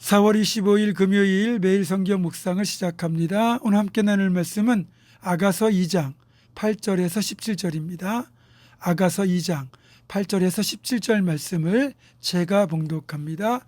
4월 25일 금요일 매일 성경 묵상을 시작합니다. 오늘 함께 나눌 말씀은 아가서 2장 8절에서 17절입니다. 아가서 2장 8절에서 17절 말씀을 제가 봉독합니다.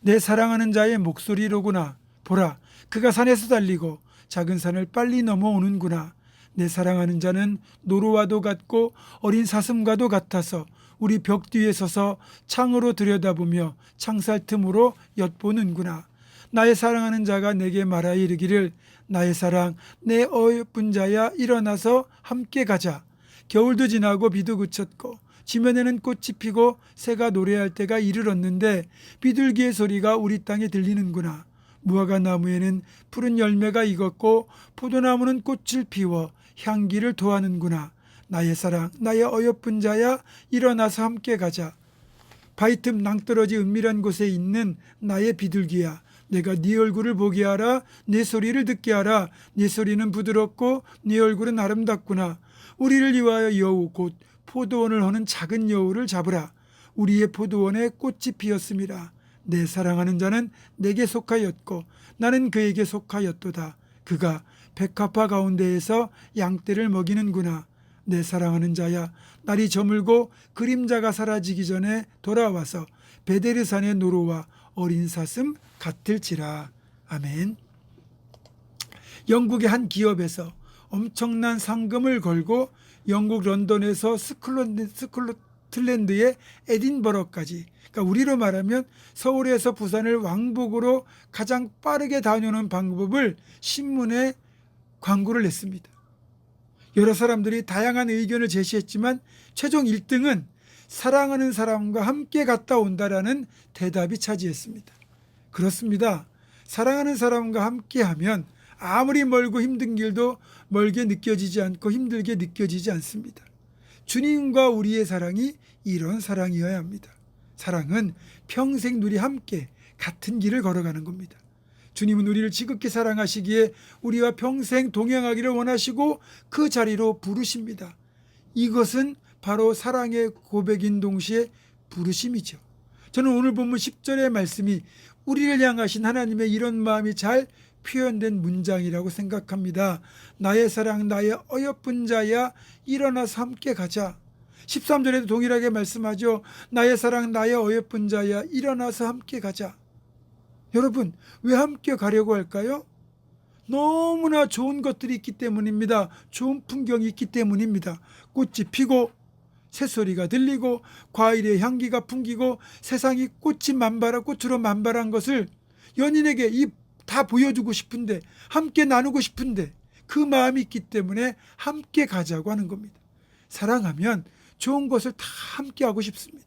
내 사랑하는 자의 목소리로구나. 보라, 그가 산에서 달리고 작은 산을 빨리 넘어오는구나. 내 사랑하는 자는 노루와도 같고 어린 사슴과도 같아서 우리 벽 뒤에 서서 창으로 들여다보며 창살 틈으로 엿보는구나. 나의 사랑하는 자가 내게 말하여 이르기를 나의 사랑 내 어여쁜 자야 일어나서 함께 가자. 겨울도 지나고 비도 그쳤고 지면에는 꽃이 피고 새가 노래할 때가 이르렀는데 비둘기의 소리가 우리 땅에 들리는구나. 무화과 나무에는 푸른 열매가 익었고 포도나무는 꽃을 피워 향기를 도하는구나. 나의 사랑, 나의 어여쁜 자야, 일어나서 함께 가자. 바위틈 낭떠러지 은밀한 곳에 있는 나의 비둘기야. 내가 네 얼굴을 보게 하라. 네 소리를 듣게 하라. 네 소리는 부드럽고 네 얼굴은 아름답구나. 우리를 위하여 여우 곧 포도원을 허는 작은 여우를 잡으라. 우리의 포도원에 꽃이 피었음이라. 내 사랑하는 자는 내게 속하였고 나는 그에게 속하였도다. 그가 백합화 가운데에서 양떼를 먹이는구나. 내 사랑하는 자야, 날이 저물고 그림자가 사라지기 전에 돌아와서 베데르산의 노루와 어린 사슴 같을지라. 아멘. 영국의 한 기업에서 엄청난 상금을 걸고 영국 런던에서 스콜랜드, 스콜틀랜드의 에딘버러까지 그러니까 우리로 말하면 서울에서 부산을 왕복으로 가장 빠르게 다녀오는 방법을 신문에 광고를 냈습니다. 여러 사람들이 다양한 의견을 제시했지만 최종 1등은 사랑하는 사람과 함께 갔다 온다라는 대답이 차지했습니다. 그렇습니다. 사랑하는 사람과 함께 하면 아무리 멀고 힘든 길도 멀게 느껴지지 않고 힘들게 느껴지지 않습니다. 주님과 우리의 사랑이 이런 사랑이어야 합니다. 사랑은 평생 누리 함께 같은 길을 걸어가는 겁니다. 주님은 우리를 지극히 사랑하시기에 우리와 평생 동행하기를 원하시고 그 자리로 부르십니다. 이것은 바로 사랑의 고백인 동시에 부르심이죠. 저는 오늘 본문 10절의 말씀이 우리를 향하신 하나님의 이런 마음이 잘 표현된 문장이라고 생각합니다. 나의 사랑, 나의 어여쁜 자야, 일어나서 함께 가자. 13절에도 동일하게 말씀하죠. 나의 사랑, 나의 어여쁜 자야, 일어나서 함께 가자. 여러분, 왜 함께 가려고 할까요? 너무나 좋은 것들이 있기 때문입니다. 좋은 풍경이 있기 때문입니다. 꽃이 피고 새소리가 들리고 과일의 향기가 풍기고 세상이 꽃이 만발한 꽃으로 만발한 것을 연인에게 이 다 보여주고 싶은데 함께 나누고 싶은데 그 마음이 있기 때문에 함께 가자고 하는 겁니다. 사랑하면 좋은 것을 다 함께 하고 싶습니다.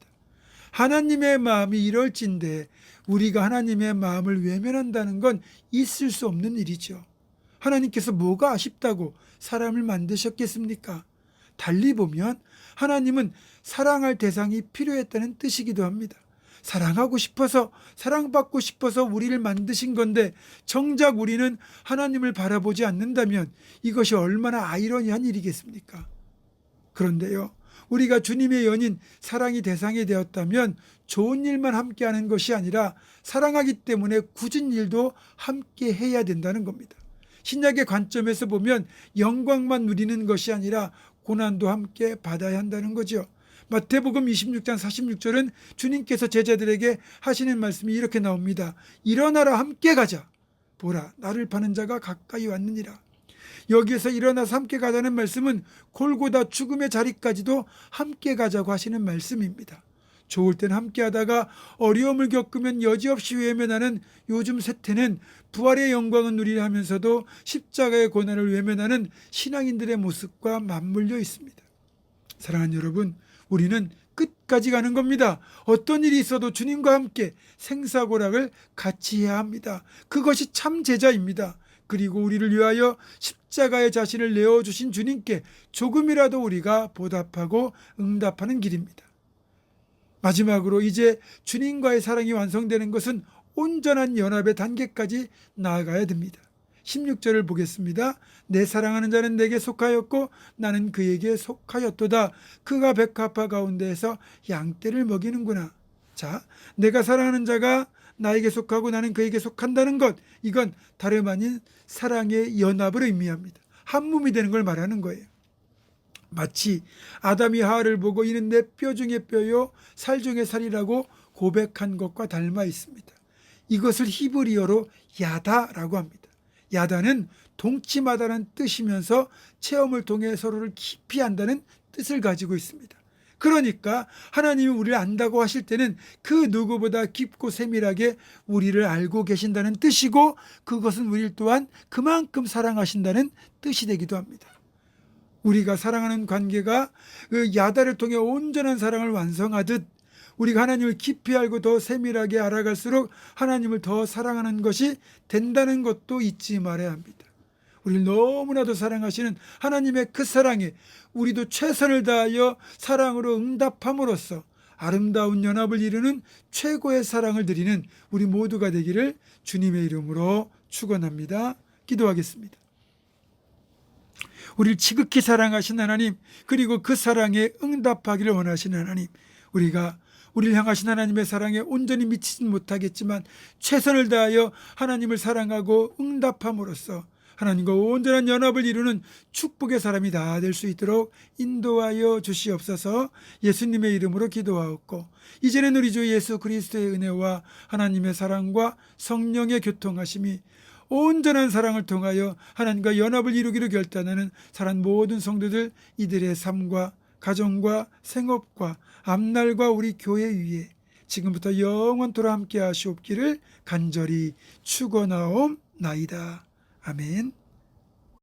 하나님의 마음이 이럴진데 우리가 하나님의 마음을 외면한다는 건 있을 수 없는 일이죠. 하나님께서 뭐가 아쉽다고 사람을 만드셨겠습니까? 달리 보면 하나님은 사랑할 대상이 필요했다는 뜻이기도 합니다. 사랑하고 싶어서 사랑받고 싶어서 우리를 만드신 건데 정작 우리는 하나님을 바라보지 않는다면 이것이 얼마나 아이러니한 일이겠습니까? 그런데요. 우리가 주님의 연인 사랑이 대상이 되었다면 좋은 일만 함께 하는 것이 아니라 사랑하기 때문에 굳은 일도 함께 해야 된다는 겁니다. 신약의 관점에서 보면 영광만 누리는 것이 아니라 고난도 함께 받아야 한다는 거죠. 마태복음 26장 46절은 주님께서 제자들에게 하시는 말씀이 이렇게 나옵니다. 일어나라 함께 가자. 보라 나를 파는 자가 가까이 왔느니라. 여기에서 일어나서 함께 가자는 말씀은 골고다 죽음의 자리까지도 함께 가자고 하시는 말씀입니다. 좋을 땐 함께 하다가 어려움을 겪으면 여지없이 외면하는 요즘 세태는 부활의 영광을 누리려 하면서도 십자가의 고난을 외면하는 신앙인들의 모습과 맞물려 있습니다. 사랑하는 여러분, 우리는 끝까지 가는 겁니다. 어떤 일이 있어도 주님과 함께 생사고락을 같이 해야 합니다. 그것이 참 제자입니다. 그리고 우리를 위하여 십자가의 자신을 내어 주신 주님께 조금이라도 우리가 보답하고 응답하는 길입니다. 마지막으로 이제 주님과의 사랑이 완성되는 것은 온전한 연합의 단계까지 나아가야 됩니다. 16절을 보겠습니다. 내 사랑하는 자는 내게 속하였고 나는 그에게 속하였도다. 그가 백합화 가운데에서 양떼를 먹이는구나. 자, 내가 사랑하는 자가 나에게 속하고 나는 그에게 속한다는 것 이건 다름 아닌 사랑의 연합을 의미합니다. 한 몸이 되는 걸 말하는 거예요. 마치 아담이 하와를 보고 이는 내 뼈 중에 뼈요 살 중에 살이라고 고백한 것과 닮아 있습니다. 이것을 히브리어로 야다라고 합니다. 야다는 동침하다는 뜻이면서 체험을 통해 서로를 깊이 안다는 뜻을 가지고 있습니다. 그러니까 하나님이 우리를 안다고 하실 때는 그 누구보다 깊고 세밀하게 우리를 알고 계신다는 뜻이고 그것은 우리를 또한 그만큼 사랑하신다는 뜻이 되기도 합니다. 우리가 사랑하는 관계가 그 야다를 통해 온전한 사랑을 완성하듯 우리가 하나님을 깊이 알고 더 세밀하게 알아갈수록 하나님을 더 사랑하는 것이 된다는 것도 잊지 말아야 합니다. 우리를 너무나도 사랑하시는 하나님의 그 사랑에 우리도 최선을 다하여 사랑으로 응답함으로써 아름다운 연합을 이루는 최고의 사랑을 드리는 우리 모두가 되기를 주님의 이름으로 축원합니다. 기도하겠습니다. 우리를 지극히 사랑하신 하나님 그리고 그 사랑에 응답하기를 원하시는 하나님 우리가 우리를 향하신 하나님의 사랑에 온전히 미치진 못하겠지만 최선을 다하여 하나님을 사랑하고 응답함으로써 하나님과 온전한 연합을 이루는 축복의 사람이 다 될 수 있도록 인도하여 주시옵소서 예수님의 이름으로 기도하옵고 이제는 우리 주 예수 그리스도의 은혜와 하나님의 사랑과 성령의 교통하심이 온전한 사랑을 통하여 하나님과 연합을 이루기로 결단하는 사랑 모든 성도들 이들의 삶과 가정과 생업과 앞날과 우리 교회 위에 지금부터 영원토록 함께 하시옵기를 간절히 축원하옵나이다. 아멘.